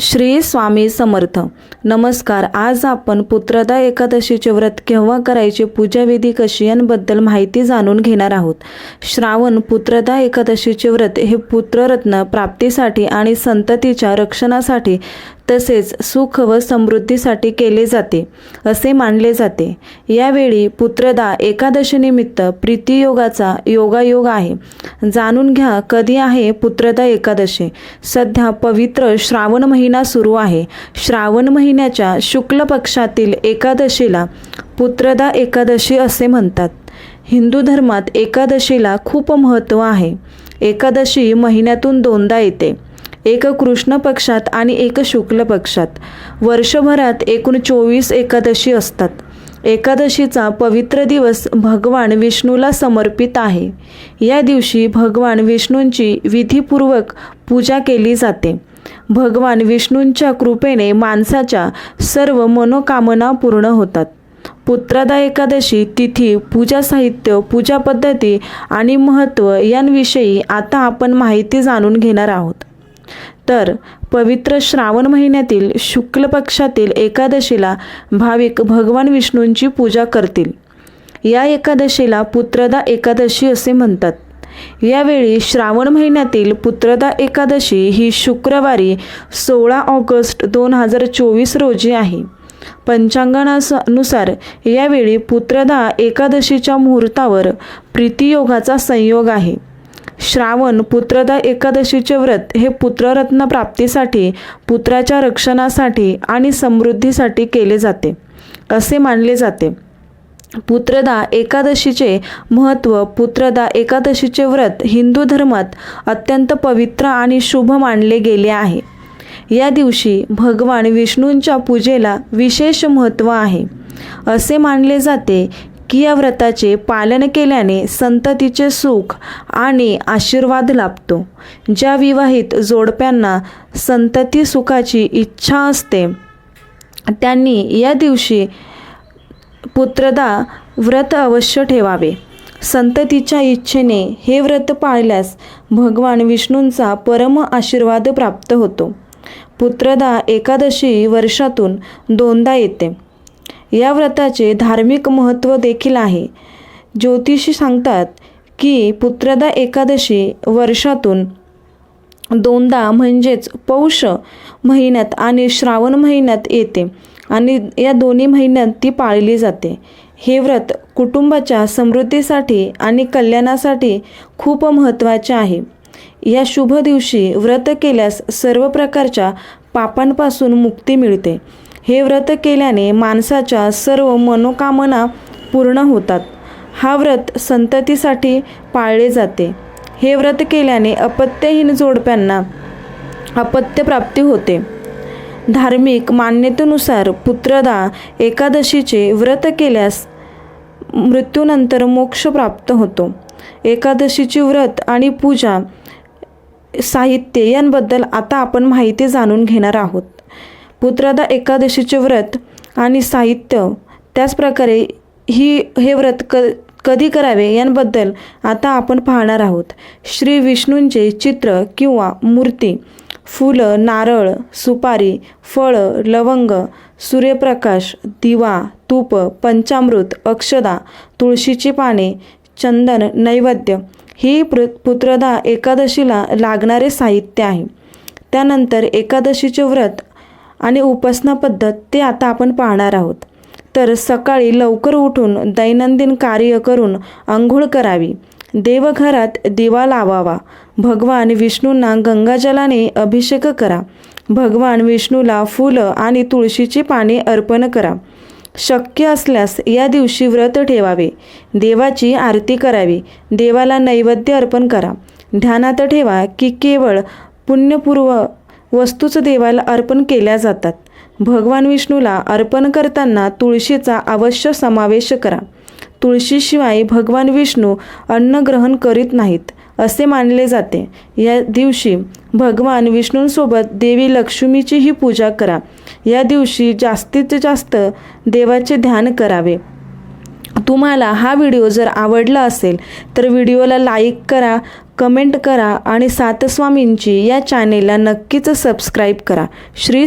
श्री स्वामी समर्थ. नमस्कार आज आपण पुत्रदा एकादशीचे व्रत केव्हा करायचे पूजाविधी कशी यांबद्दल माहिती जाणून घेणार आहोत. श्रावण पुत्रदा एकादशीचे व्रत हे पुत्ररत्न प्राप्तीसाठी आणि संततीच्या रक्षणासाठी तसेच सुख व समृद्धीसाठी केले जाते असे मानले जाते. यावेळी पुत्रदा एकादशीनिमित्त प्रीतियोगाचा योगायोग आहे. जाणून घ्या कधी आहे पुत्रदा एकादशी. सध्या पवित्र श्रावण महिना सुरू आहे. श्रावण महिन्याच्या शुक्ल पक्षातील एकादशीला पुत्रदा एकादशी असे म्हणतात. हिंदू धर्मात एकादशीला खूप महत्त्व आहे. एकादशी महिन्यातून दोनदा येते. एक कृष्ण पक्षात आणि एक शुक्ल पक्षात. वर्षभरात एकूण चोवीस एकादशी असतात. एकादशीचा पवित्र दिवस भगवान विष्णूला समर्पित आहे. या दिवशी भगवान विष्णूंची विधीपूर्वक पूजा केली जाते. भगवान विष्णूंच्या कृपेने माणसाच्या सर्व मनोकामना पूर्ण होतात. पुत्रदा एकादशी तिथी पूजा साहित्य पूजा पद्धती आणि महत्त्व यांविषयी आता आपण माहिती जाणून घेणार आहोत. तर पवित्र श्रावण महिन्यातील शुक्ल पक्षातील एकादशीला भाविक भगवान विष्णूंची पूजा करतील. या एकादशीला पुत्रदा एकादशी असे म्हणतात. यावेळी श्रावण महिन्यातील पुत्रदा एकादशी ही शुक्रवारी सोळा ऑगस्ट दोन हजार चोवीस रोजी आहे. पंचांगणानुसार यावेळी पुत्रदा एकादशीच्या मुहूर्तावर प्रीतियोगाचा संयोग आहे. श्रावण पुत्रदा एकादशीचे व्रत हे पुत्ररत्न प्राप्तीसाठी पुत्राच्या रक्षणासाठी आणि समृद्धीसाठी केले जाते असे मानले जाते. पुत्रदा एकादशीचे महत्त्व पुत्रदा एकादशीचे व्रत हिंदू धर्मात अत्यंत पवित्र आणि शुभ मानले गेले आहे. या दिवशी भगवान विष्णूंच्या पूजेला विशेष महत्त्व आहे. असे मानले जाते की या व्रताचे पालन केल्याने संततीचे सुख आणि आशीर्वाद लाभतो. ज्या विवाहित जोडप्यांना संतती सुखाची इच्छा असते त्यांनी या दिवशी पुत्रदा व्रत अवश्य ठेवावे. संततीच्या इच्छेने हे व्रत पाळल्यास भगवान विष्णूंचा परम आशीर्वाद प्राप्त होतो. पुत्रदा एकादशी वर्षातून दोनदा येते. या व्रताचे धार्मिक महत्त्व देखील आहे. ज्योतिषी सांगतात की पुत्रदा एकादशी वर्षातून दोनदा म्हणजेच पौष महिन्यात आणि श्रावण महिन्यात येते आणि या दोन्ही महिन्यात ती पाळली जाते. हे व्रत कुटुंबाच्या समृद्धीसाठी आणि कल्याणासाठी खूप महत्त्वाचे आहे. या शुभ दिवशी व्रत केल्यास सर्व प्रकारच्या पापांपासून मुक्ती मिळते. हे व्रत केल्याने माणसाच्या सर्व मनोकामना पूर्ण होतात. हा व्रत संततीसाठी पाळले जाते. हे व्रत केल्याने अपत्यहीन जोडप्यांना अपत्यप्राप्ती होते. धार्मिक मान्यतेनुसार पुत्रदा एकादशीचे व्रत केल्यास मृत्यूनंतर मोक्ष प्राप्त होतो. एकादशीची व्रत आणि पूजा साहित्य यांबद्दल आता आपण माहिती जाणून घेणार आहोत. पुत्रदा एकादशीचे व्रत आणि साहित्य त्याचप्रकारे ही हे व्रत क कधी करावे यांबद्दल आता आपण पाहणार आहोत. श्री विष्णूंचे चित्र किंवा मूर्ती फुलं नारळ सुपारी फळं लवंग सूर्यप्रकाश दिवा तूप पंचामृत अक्षदा तुळशीची पाने चंदन नैवेद्य ही पृ पुत्रदा एकादशीला लागणारे साहित्य आहे. त्यानंतर एकादशीचे व्रत आणि उपासना पद्धत ते आता आपण पाहणार आहोत. तर सकाळी लवकर उठून दैनंदिन कार्य करून आंघोळ करावी. देवघरात दिवा लावावा. भगवान विष्णूंना गंगाजलाने अभिषेक करा. भगवान विष्णूला फुलं आणि तुळशीची पाने अर्पण करा. शक्य असल्यास या दिवशी व्रत ठेवावे. देवाची आरती करावी. देवाला नैवेद्य अर्पण करा. ध्यानात ठेवा की केवळ पुण्यपूर्व वस्तूच देवाला अर्पण केल्या जातात. भगवान विष्णूला अर्पण करताना तुळशीचा अवश्य समावेश करा. तुळशीशिवाय भगवान विष्णू अन्न ग्रहण करीत नाहीत असे मानले जाते. या दिवशी भगवान विष्णूंसोबत देवी लक्ष्मीचीही पूजा करा. या दिवशी जास्तीत जास्त देवाचे ध्यान करावे. तुम्हाला हा व्हिडिओ जर आवडला असेल तर व्हिडिओला लाईक करा कमेंट करा आणि सातस्वामींची या चॅनेलला नक्कीच सबस्क्राईब करा. श्री